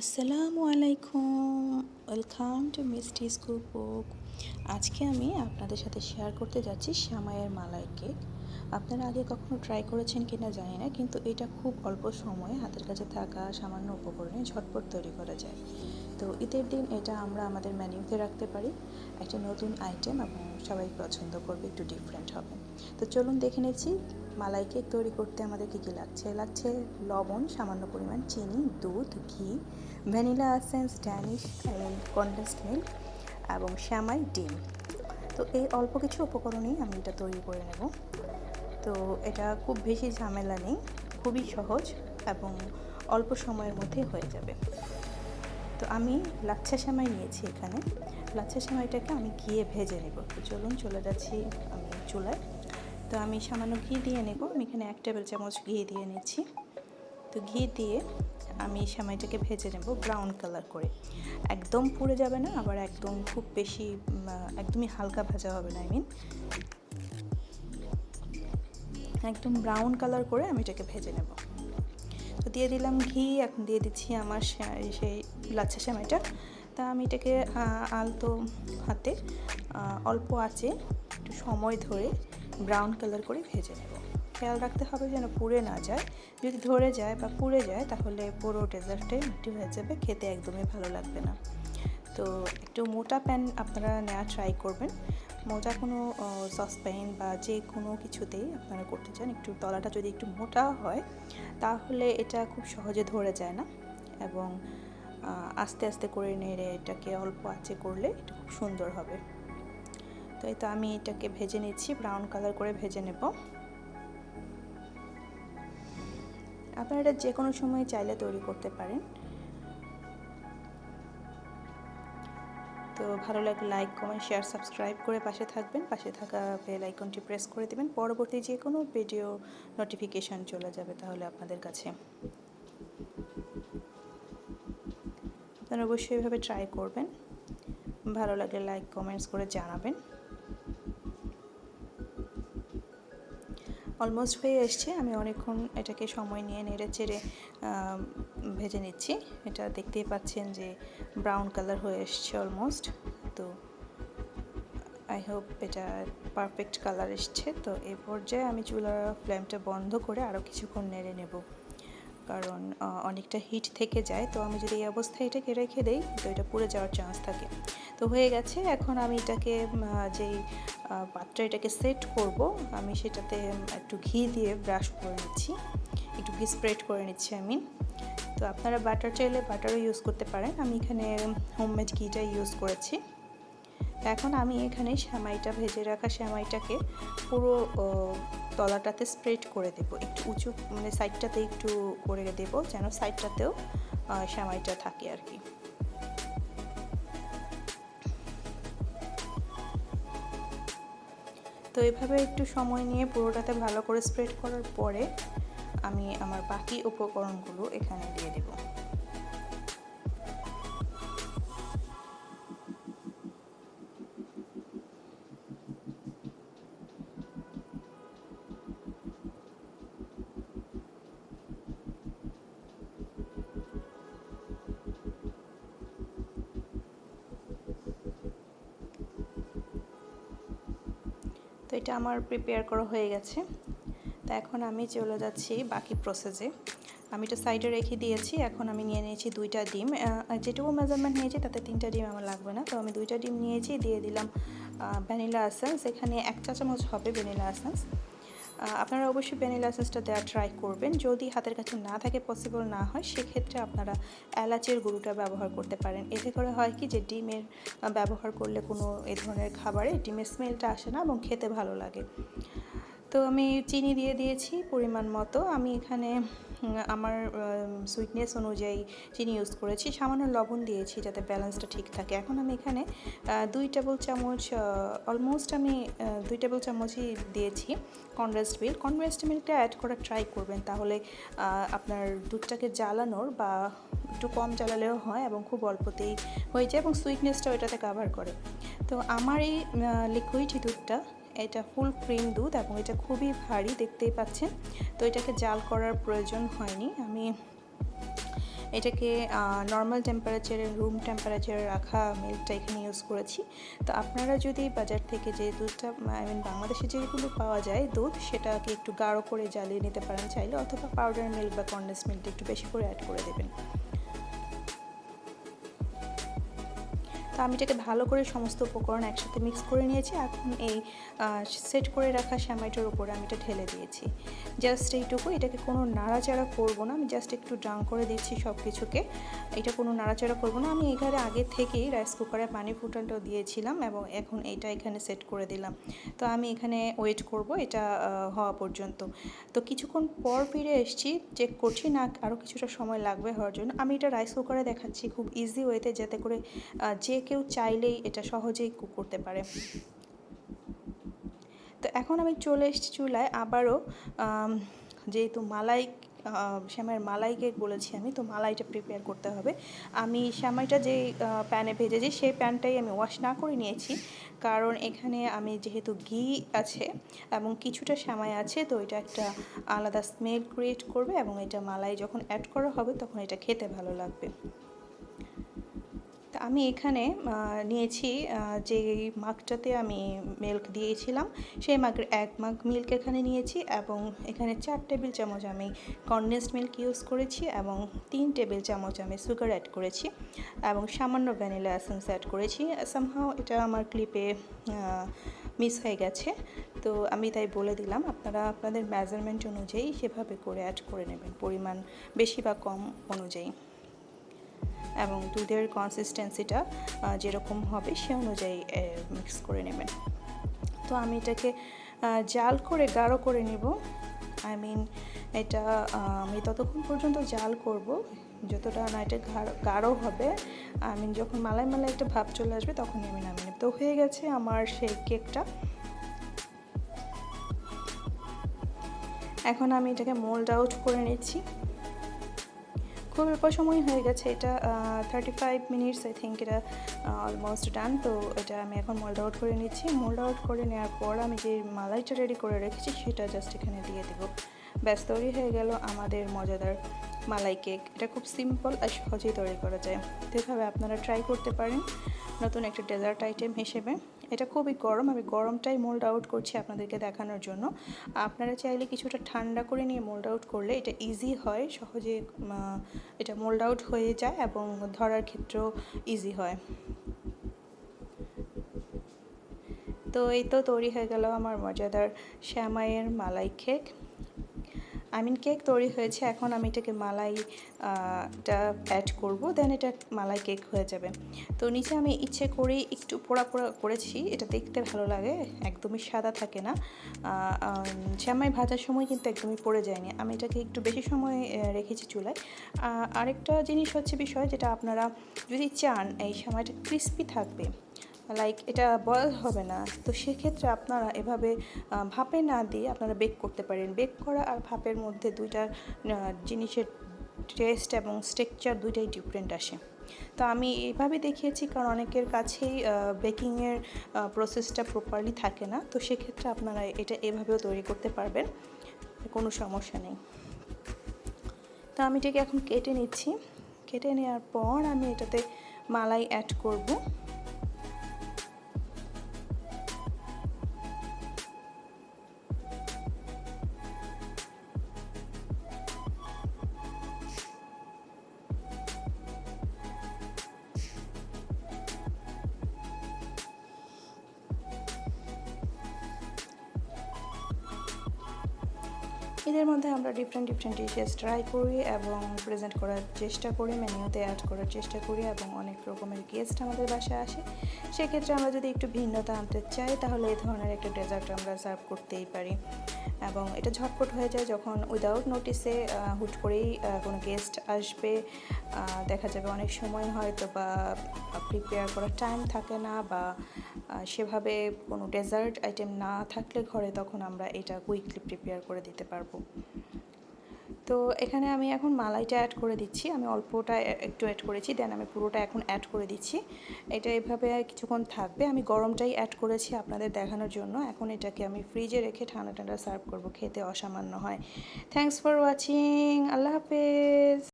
আসসালামু আলাইকুম। Welcome to Mishti school book আজকে আমি আপনাদের সাথে শেয়ার করতে যাচ্ছি শ্যামাইয়ের মালাই কেক আপনারা আগে কখনো ট্রাই করেছেন কি না জানি না, কিন্তু এটা খুব অল্প সময়ে হাতের কাছে থাকা সামান্য উপকরণে ঝটপট তৈরি করা যায়। তো ঈদের দিন এটা আমরা আমাদের মেনুতে রাখতে পারি। একটা নতুন আইটেম এবং সবাই পছন্দ করবে, একটু ডিফারেন্ট হবে। তো চলুন দেখে নিচ্ছি মালাই কেক তৈরি করতে আমাদের কী কী লাগছে। লাগছে লবণ, সামান্য পরিমাণ চিনি, দুধ, ঘি, vanilla essence Danish condensed milk এবং শ্যামাই ডিম। তো এই অল্প কিছু উপকরণেই আমি এটা তৈরি করে নেব। তো এটা খুব বেশি ঝামেলা নেই, খুবই সহজ এবং অল্প সময়ের মধ্যে হয়ে যাবে। তো আমি লাচ্ছা সেমাই নিয়েছি এখানে। লাচ্ছা সেমাইটাকে আমি ঘিয়ে ভেজে নেব। তো চলুন, চলে যাচ্ছি আমি চুলায়। তো আমি সামান্য ঘি দিয়ে নেব। আমি এখানে এক টেবিল চামচ ঘি দিয়ে নিচ্ছি। তো ঘি দিয়ে আমি সেমাইটাকে ভেজে নেব ব্রাউন কালার করে। একদম পুড়ে যাবে না, আবার একদম খুব বেশি একদমই হালকা ভাজা হবে না আই মিন একদম ব্রাউন কালার করে আমি এটাকে ভেজে নেব। দিয়ে দিলাম ঘি, এখন দিয়ে দিচ্ছি আমার সেই লাচ্ছা সেমাইটা। তা আমি এটাকে আলতো হাতে অল্প আঁচে একটু সময় ধরে ব্রাউন কালার করে ভেজে নেব। খেয়াল রাখতে হবে যেন পুড়ে না যায়। যদি ধরে যায় বা পুড়ে যায়, তাহলে পুরো ডেজার্টে মিষ্টি হয়ে যাবে, খেতে একদমই ভালো লাগবে না। তো একটু মোটা প্যান আপনারা নেওয়া ট্রাই করবেন। মোটা কোনো সসপ্যান বা যে কোনো কিছুতেই আপনারা করতে চান, একটু তলাটা যদি একটু মোটা হয়, তাহলে এটা খুব সহজে ধরে যায় না এবং আস্তে আস্তে করে নেড়ে এটাকে অল্প আঁচে করলে এটা খুব সুন্দর হবে। তো এই তো আমি এটাকে ভেজে নিচ্ছি ব্রাউন কালার করে ভেজে নেব। আপনারা এটা যে কোনো সময় চাইলে তৈরি করতে পারেন। তো ভালো লাগলে লাইক কমেন্ট শেয়ার সাবস্ক্রাইব করে পাশে থাকবেন। পাশে থাকা বেল আইকনটি প্রেস করে দেবেন। পরবর্তী যে কোনো ভিডিও নোটিফিকেশান চলে যাবে তাহলে আপনাদের কাছে। আপনারা অবশ্যই এভাবে ট্রাই করবেন। ভালো লাগলে লাইক কমেন্টস করে জানাবেন। অলমোস্ট হয়ে এসছে। আমি অনেকক্ষণ এটাকে সময় নিয়ে নেড়ে চেড়ে ভেজে নিচ্ছি। এটা দেখতেই পাচ্ছেন যে ব্রাউন কালার হয়ে এসছে অলমোস্ট তো আই হোপ এটা পারফেক্ট কালার এসছে। তো এই পর্যায়ে আমি চুলার ফ্লেমটা বন্ধ করে আরও কিছুক্ষণ নেড়ে নেব। কারণ অনেকটা হিট থেকে যায়। তো আমি যদি এই অবস্থায় এটাকে রেখে দেই, তো এটা পুড়ে যাওয়ার চান্স থাকে। তো হয়ে গেছে। এখন আমি এটাকে যেই পাত্রে এটাকে সেট করব, আমি সেটাতে একটু ঘি দিয়ে ব্রাশ করে নিচ্ছি। একটু ঘি স্প্রেড করে নিচ্ছি আমি তো আপনারা বাটার চাইলে বাটারও ইউজ করতে পারেন। আমি এখানে হোমমেড ঘিটা ইউজ করেছি। এখন আমি এখানে শ্যামাইটা ভেজে রাখা শ্যামাইটাকে পুরো তলাটাতে স্প্রেড করে দেব। একটু উঁচু মানে সাইডটাতে একটু করে দেব, যেন সাইডটাতেও শ্যামাইটা থাকে আর কি। তো এভাবে একটু সময় নিয়ে পুরোটাতে ভালো করে স্প্রেড করার পরে আমি আমার বাকি উপকরণগুলো এখানে দিয়ে দেবো। তো এটা আমার প্রিপেয়ার করা হয়ে গেছে। তো এখন আমি চলে যাচ্ছি বাকি প্রসেসে আমি এটা সাইডে রেখে দিয়েছি, এখন আমি নিয়ে নিয়েছি দুইটা ডিম। যেটুকু মেজারমেন্ট নিয়েছি তাতে তিনটা ডিম আমার লাগবে না। তো আমি দুইটা ডিম নিয়েছি, দিয়ে দিলাম ভ্যানিলা এসেন্স এখানে এক চা চামচ হবে ভ্যানিলা এসেন্স আপনারা অবশ্যই ভ্যানিলা এসেন্সটা দেওয়া ট্রাই করবেন। যদি হাতের কাছে না থাকে পসিবল না হয়, সেক্ষেত্রে আপনারা এলাচের গুঁড়োটা ব্যবহার করতে পারেন। এতে করে হয় কি যে ডিমের ব্যবহার করলে কোনো এ ধরনের খাবারে ডিমের স্মেলটা আসে না এবং খেতে ভালো লাগে। তো আমি চিনি দিয়ে দিয়েছি পরিমাণ মতো। আমি এখানে আমার সুইটনেস অনুযায়ী চিনি ইউজ করেছি। সামান্য লবণ দিয়েছি যাতে ব্যালেন্সটা ঠিক থাকে। এখন আমি এখানে দুই টেবিল চামচ অলমোস্ট আমি দুই টেবিল চামচই দিয়েছি কনডেন্সড মিল্ক কনডেন্সড মিল্কটা অ্যাড করা ট্রাই করবেন তাহলে আপনার দুধটাকে জ্বালানোর বা একটু কম জ্বালালেও হয় এবং খুব অল্পতেই হয়ে যায় এবং সুইটনেসটাও এটাতে কাভার করে। তো আমার এই লিকুইড দুধটা এটা ফুল ক্রিম দুধ এবং এটা খুবই ভারী, দেখতেই পাচ্ছেন। তো এটাকে জাল করার প্রয়োজন হয়নি। আমি এটাকে নর্মাল টেম্পারেচারে রুম টেম্পারেচারে রাখা মিল্কটা এখানে ইউজ করেছি। তো আপনারা যদি বাজার থেকে যে দুধটা আই মিন বাংলাদেশে যেগুলো পাওয়া যায় দুধ, সেটাকে একটু গাঢ় করে জ্বালিয়ে নিতে পারেন চাইলে, অথবা পাউডার মিল্ক বা কন্ডেন্স মিল্কটা একটু বেশি করে অ্যাড করে দেবেন। তো আমি এটাকে ভালো করে সমস্ত উপকরণ একসাথে মিক্স করে নিয়েছি। এখন এই সেট করে রাখা শ্যামাইটার উপরে আমি এটা ঢেলে দিয়েছি। জাস্ট এইটুকু, এটাকে কোনো নাড়াচাড়া করব না। আমি জাস্ট একটু ড্রাং করে দিচ্ছি সব কিছুকে এটা কোনো নাড়াচাড়া করব না। আমি এখানে আগে থেকেই রাইস কুকারে পানি ফুটানটাও দিয়েছিলাম এবং এখন এটা এখানে সেট করে দিলাম। তো আমি এখানে ওয়েট করব, এটা হওয়া পর্যন্ত। তো কিছুক্ষণ পর ফিরে এসেছি। চেক করছি, না আরও কিছুটা সময় লাগবে হওয়ার জন্য। আমি এটা রাইস কুকারে দেখাচ্ছি খুব ইজি ওয়েতে যাতে করে যে কেউ চাইলেই এটা সহজেই কুক করতে পারে। তো এখন আমি চলে এসেছি চুলায়। আবারও যেহেতু মালাই শ্যামাইয়ের মালাই কেক বলেছি আমি, তো মালাইটা প্রিপেয়ার করতে হবে। আমি শ্যামাইটা যে প্যানে ভেজেছি সেই প্যানটাই আমি ওয়াশ না করে নিয়েছি। কারণ এখানে আমি যেহেতু ঘি আছে এবং কিছুটা শ্যামাই আছে, তো এটা একটা আলাদা স্মেল ক্রিয়েট করবে এবং এটা মালাই যখন অ্যাড করা হবে, তখন এটা খেতে ভালো লাগবে। আমি এখানে নিয়েছি যে মাগটাতে আমি মিল্ক দিয়েছিলাম, সেই মাগের এক মাগ মিল্ক এখানে নিয়েছি এবং এখানে চার টেবিল চামচ আমি কনডেন্সড মিল্ক ইউজ করেছি এবং তিন টেবিল চামচ আমি সুগার অ্যাড করেছি এবং সামান্য ভ্যানিলা এসেন্স অ্যাড করেছি। সামহাও এটা আমার ক্লিপে মিস হয়ে গেছে। তো আমি তাই বলে দিলাম, আপনারা আপনাদের মেজারমেন্ট অনুযায়ী সেভাবে করে অ্যাড করে নেবেন, পরিমাণ বেশি বা কম অনুযায়ী। এবং দুধের কনসিস্টেন্সিটা যেরকম হবে সে অনুযায়ী মিক্স করে নেবেন। তো আমি এটাকে জাল করে, গাঢ় করে নিব। আই মিন এটা আমি ততক্ষণ পর্যন্ত জাল করব। যতটা না এটা গাঢ় হবে আমি যখন মালাই মালাই একটা ভাব চলে আসবে, তখনই আমি নামিয়ে নেব। তো হয়ে গেছে আমার সেই কেকটা এখন আমি এটাকে মোল্ড আউট করে নিচ্ছি। খুব অল্প সময় হয়ে গেছে, এটা thirty five minutes I think এটা অলমোস্ট ডান তো এটা আমি এখন মোল্ড আউট করে নিচ্ছি। মোল্ড আউট করে নেওয়ার পর আমি যে মালাইটা রেডি করে রেখেছি, সেটা জাস্ট এখানে দিয়ে দেবো। ব্যাস, তৈরি হয়ে গেল আমাদের মজাদার মালাই কেক। এটা খুব সিম্পল আর সহজেই তৈরি করা যায়। তো এভাবে আপনারা ট্রাই করতে পারেন নতুন একটা ডেজার্ট আইটেম হিসেবে। এটা খুবই গরম। আমি গরমটাই মোল্ড আউট করছি আপনাদেরকে দেখানোর জন্য। আপনারা চাইলে কিছুটা ঠান্ডা করে নিয়ে মোল্ড আউট করলে এটা ইজি হয়, সহজে এটা মোল্ড আউট হয়ে যায় এবং ধরার ক্ষেত্রেও ইজি হয়। তো এই তো তৈরি হয়ে গেল আমার মজাদার শ্যামাইয়ের মালাই কেক আই মিন কেক তৈরি হয়েছে, এখন আমি এটাকে মালাই টা অ্যাড করব দেন এটা মালাই কেক হয়ে যাবে। তো নিচে আমি ইচ্ছে করেই একটু পোড়া পোড়া করেছি, এটা দেখতে ভালো লাগে, একদমই সাদা থাকে না। শ্যামাই ভাজার সময় কিন্তু একদমই পড়ে যায়নি। আমি এটাকে একটু বেশি সময় রেখেছি চুলায়। আরেকটা জিনিস হচ্ছে বিষয়, যেটা আপনারা যদি চান, এই সময়টা ক্রিস্পি থাকবে লাইক এটা বয়েল হবে না। তো সেক্ষেত্রে আপনারা এভাবে ভাপে না দিয়ে আপনারা বেক করতে পারেন। বেক করা আর ভাপের মধ্যে দুইটা জিনিসের টেস্ট এবং স্ট্রাকচার দুইটাই ডিফারেন্ট আসে। তো আমি এভাবে দেখিয়েছি কারণ অনেকের কাছেই বেকিংয়ের প্রসেসটা প্রপারলি থাকে না। তো সেক্ষেত্রে আপনারা এটা এভাবেও তৈরি করতে পারবেন। কোনো সমস্যা নেই। তো আমি এটাকে এখন কেটে নিচ্ছি। কেটে নেওয়ার পর আমি এটাতে মালাই অ্যাড করব। এদের মধ্যে আমরা ডিফারেন্ট ডিফারেন্ট ডিশেস ট্রাই করি এবং প্রেজেন্ট করার চেষ্টা করি মেনুতে অ্যাড করার চেষ্টা করি এবং অনেক রকমের গেস্ট আমাদের বাসায় আসে। সেক্ষেত্রে আমরা যদি একটু ভিন্নতা আনতে চাই, তাহলে এই ধরনের একটা ডেজার্ট আমরা সার্ভ করতেই পারি। এবং এটা ঝটপট হয়ে যায় যখন উইদাউট নোটিসে হুট করেই কোনো গেস্ট আসবে। দেখা যাবে অনেক সময় হয়তো বা প্রিপেয়ার করার টাইম থাকে না বা সেভাবে কোনো ডেজার্ট আইটেম না থাকলে ঘরে তখন আমরা এটা কুইকলি প্রিপেয়ার করে দিতে পারব। তো এখানে আমি এখন মালাইটা অ্যাড করে দিচ্ছি। আমি অল্পটা একটু অ্যাড করেছি দেন আমি পুরোটা এখন অ্যাড করে দিচ্ছি। এটা এভাবে কিছুক্ষণ থাকবে। আমি গরমটাই অ্যাড করেছি আপনাদের দেখানোর জন্য। এখন এটাকে আমি ফ্রিজে রেখে ঠান্ডা ঠান্ডা সার্ভ করব। খেতে অসামান্য হয়। থ্যাংকস ফর ওয়াচিং আল্লাহ হাফেজ।